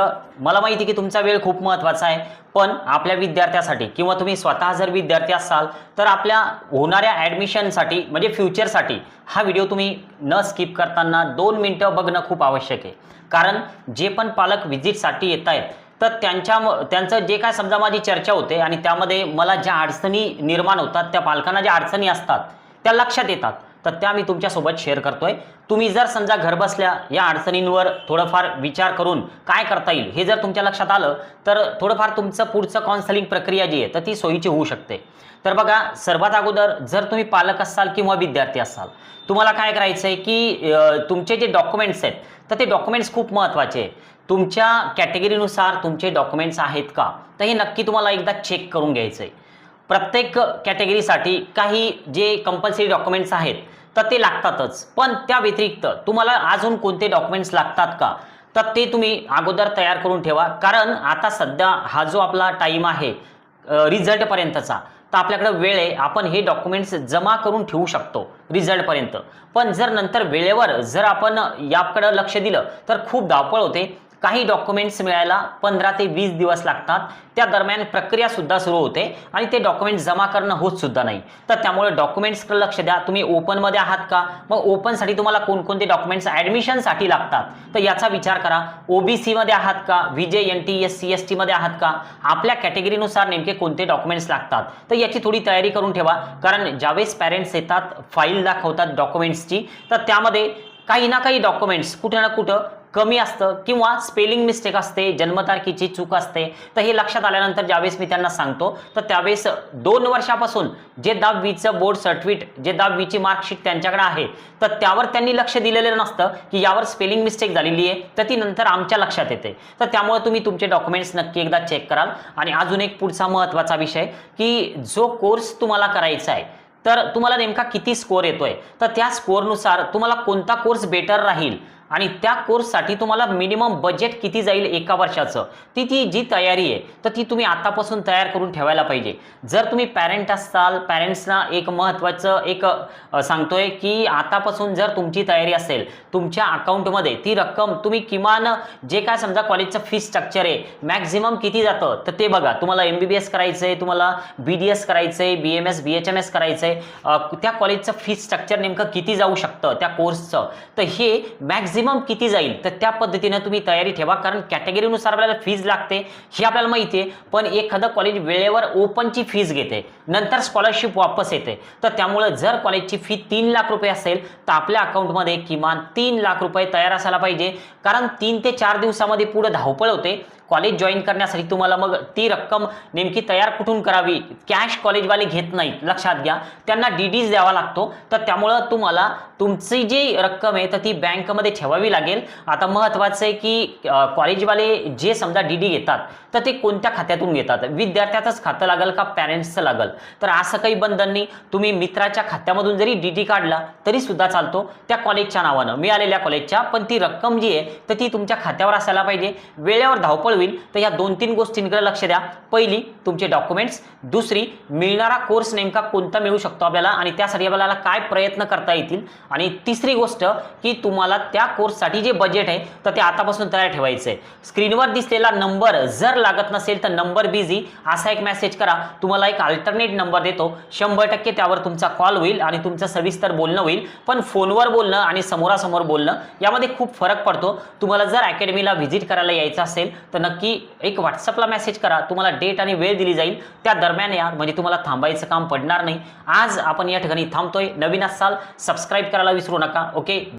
मला माहिती आहे की तुमचा वेळ खूप महत्त्वाचा आहे पण आपल्या विद्यार्थ्यासाठी किंवा तुम्ही स्वतः जर विद्यार्थी असाल तर आपल्या होणाऱ्या ॲडमिशनसाठी म्हणजे फ्युचरसाठी हा व्हिडिओ तुम्ही न स्किप करताना दोन मिनटं बघणं खूप आवश्यक आहे. कारण जे पण पालक व्हिजिटसाठी येत आहेत तर त्यांच्या त्यांचं जे काय समजा माझी चर्चा होते आणि त्यामध्ये मला ज्या अडचणी निर्माण होतात त्या पालकांना ज्या अडचणी असतात त्या लक्षात येतात. तर त्या मी तुमच्यासोबत शेअर करतोय. तुम्ही जर समजा घरबसल्या या अडचणींवर थोडंफार विचार करून काय करता येईल हे जर तुमच्या लक्षात आलं तर थोडंफार तुमचं पुढचं काउन्सलिंग प्रक्रिया जी आहे तर ती सोयीची होऊ शकते. तर बघा सर्वात अगोदर जर तुम्ही पालक असाल किंवा विद्यार्थी असाल तुम्हाला काय करायचं आहे की तुमचे जे डॉक्युमेंट्स आहेत तर ते डॉक्युमेंट्स खूप महत्त्वाचे आहे तुमच्या कॅटेगरीनुसार तुमचे डॉक्युमेंट्स आहेत का? तर हे नक्की तुम्हाला एकदा चेक करून घ्यायचं आहे प्रत्येक कॅटेगरीसाठी काही जे कंपल्सरी डॉक्युमेंट्स आहेत तर ते लागतातच. पण त्या व्यतिरिक्त तुम्हाला अजून कोणते डॉक्युमेंट्स लागतात का? तर ते तुम्ही अगोदर तयार करून ठेवा. कारण आता सध्या हा जो आपला टाईम आहे रिझल्टपर्यंतचा तर आपल्याकडे वेळ आहे आपण हे डॉक्युमेंट्स जमा करून ठेवू शकतो रिझल्टपर्यंत पण जर नंतर वेळेवर जर आपण याकडं लक्ष दिलं तर खूप धावपळ होते. काही डॉक्युमेंट्स मिळायला पंधरा ते वीस दिवस लागतात. त्या दरम्यान प्रक्रिया सुद्धा सुरू होते आणि ते डॉक्युमेंट्स जमा करणं होत सुद्धा नाही. तर त्यामुळे डॉक्युमेंट्सकडे लक्ष द्या. तुम्ही ओपनमध्ये आहात का? मग ओपनसाठी तुम्हाला कोणकोणते डॉक्युमेंट्स ॲडमिशनसाठी लागतात? तर याचा विचार करा. ओबीसीमध्ये आहात का? VJ N T S C S टीमध्ये आहात का? आपल्या कॅटेगरीनुसार नेमके कोणते डॉक्युमेंट्स लागतात? तर याची थोडी तयारी करून ठेवा. कारण ज्यावेळेस पॅरेंट्स येतात फाईल दाखवतात डॉक्युमेंट्सची तर त्यामध्ये काही ना काही डॉक्युमेंट्स कुठं ना कुठं कमी असतं किंवा स्पेलिंग मिस्टेक असते जन्मतारखेची चूक असते तर हे लक्षात आल्यानंतर ज्यावेळेस मी त्यांना सांगतो तर त्यावेळेस दोन वर्षापासून जे दहावीचं बोर्ड सर्टिफिकेट जे दहावीची मार्कशीट त्यांच्याकडे आहे तर त्यावर त्यांनी लक्ष दिलेलं नसतं की यावर स्पेलिंग मिस्टेक झालेली आहे तर ती नंतर आमच्या लक्षात येते. तर त्यामुळे तुम्ही तुमचे डॉक्युमेंट्स नक्की एकदा चेक कराल. आणि अजून एक पुढचा महत्त्वाचा विषय की जो कोर्स तुम्हाला करायचा आहे तर तुम्हाला नेमका किती स्कोअर येतोय? तर त्या स्कोअरनुसार तुम्हाला कोणता कोर्स बेटर राहील? आणि त्या कोर्ससाठी तुम्हाला मिनिमम बजेट किती जाईल एका वर्षाचं? ती ती जी तयारी आहे तर ती तुम्ही आतापासून तयार करून ठेवायला पाहिजे. जर तुम्ही पॅरेंट असाल पॅरेंट्सना एक महत्त्वाचं एक सांगतोय की आतापासून जर तुमची तयारी असेल तुमच्या अकाउंटमध्ये ती रक्कम तुम्ही किमान जे काय समजा कॉलेजचं फी स्ट्रक्चर आहे मॅक्झिमम किती जातं तर ते बघा. तुम्हाला एम बी बी एस करायचं आहे तुम्हाला बी डी एस करायचं आहे B M S B H M S करायचं आहे त्या कॉलेजचं फी स्ट्रक्चर नेमकं किती जाऊ शकतं त्या कोर्सचं तर हे मॅक्झिमम किती जाईल? तर त्या पद्धतीनं तुम्ही तयारी ठेवा कारण कॅटेगरीनुसार आपल्याला फीज लागते हे आपल्याला माहिती आहे. पण एखादं कॉलेज वेळेवर ओपनची फीज घेते. नंतर स्कॉलरशिप वापस येते. तर त्यामुळं जर कॉलेजची फी तीन लाख रुपये असेल तर आपल्या अकाउंटमध्ये किमान तीन लाख रुपये तयार असायला पाहिजे. कारण तीन ते चार दिवसामध्ये पुढे धावपळ होते. कॉलेज जॉईन करण्यासाठी तुम्हाला मग ती रक्कम नेमकी तयार कुठून करावी? कॅश कॉलेजवाले घेत नाहीत. लक्षात घ्या. त्यांना डी डीज द्यावा लागतो. तर त्यामुळं तुम्हाला तुमची जी रक्कम आहे तर ती बँकमध्ये ठेवावी लागेल. आता महत्त्वाचं आहे की कॉलेजवाले जे समजा डी डी घेतात तर ते कोणत्या खात्यातून घेतात? विद्यार्थ्याचंच खातं लागेल का पॅरेंट्सचं लागेल? तर असं काही बंधन नाही. तुम्ही मित्राच्या खात्यामधून जरी डी डी काढला तरी सुद्धा चालतो त्या कॉलेजच्या नावानं. मिळालेल्या कॉलेजच्या. पण ती रक्कम जी आहे तर ती तुमच्या खात्यावर असायला पाहिजे. वेळेवर धावपळ होईल तर या दोन तीन गोष्टींकडे लक्ष द्या. पहिली तुमचे डॉक्युमेंट्स दुसरी मिळणारा कोर्स नेमका कोणता मिळू शकतो आपल्याला आणि त्यासाठी आपल्याला काय प्रयत्न करता येतील? आणि तिसरी गोष्ट की तुम्हाला त्या कोर्ससाठी जे बजेट आहे तर ते आतापासून तयार ठेवायचं आहे स्क्रीनवर दिसलेला नंबर जर लागत नसेल तर नंबर बिझी असा एक मेसेज करा. तुम्हाला एक अल्टरनेट नंबर देतो. शंभर टक्के त्यावर तुमचा कॉल होईल आणि तुमचं सविस्तर बोलणं होईल. पण फोनवर बोलणं आणि समोरासमोर बोलणं यामध्ये खूप फरक पडतो. तुम्हाला जर अकॅडमीला व्हिजिट करायला यायचं असेल तर नक्की एक व्हॉट्सअपला मेसेज करा. तुम्हाला डेट आणि वेळ दिली जाईल. त्या दरम्यान या म्हणजे तुम्हाला थांबायचं काम पडणार नाही. आज आपण या ठिकाणी थांबतोय. नवीन असाल सबस्क्राईब करायला विसरू नका. ओके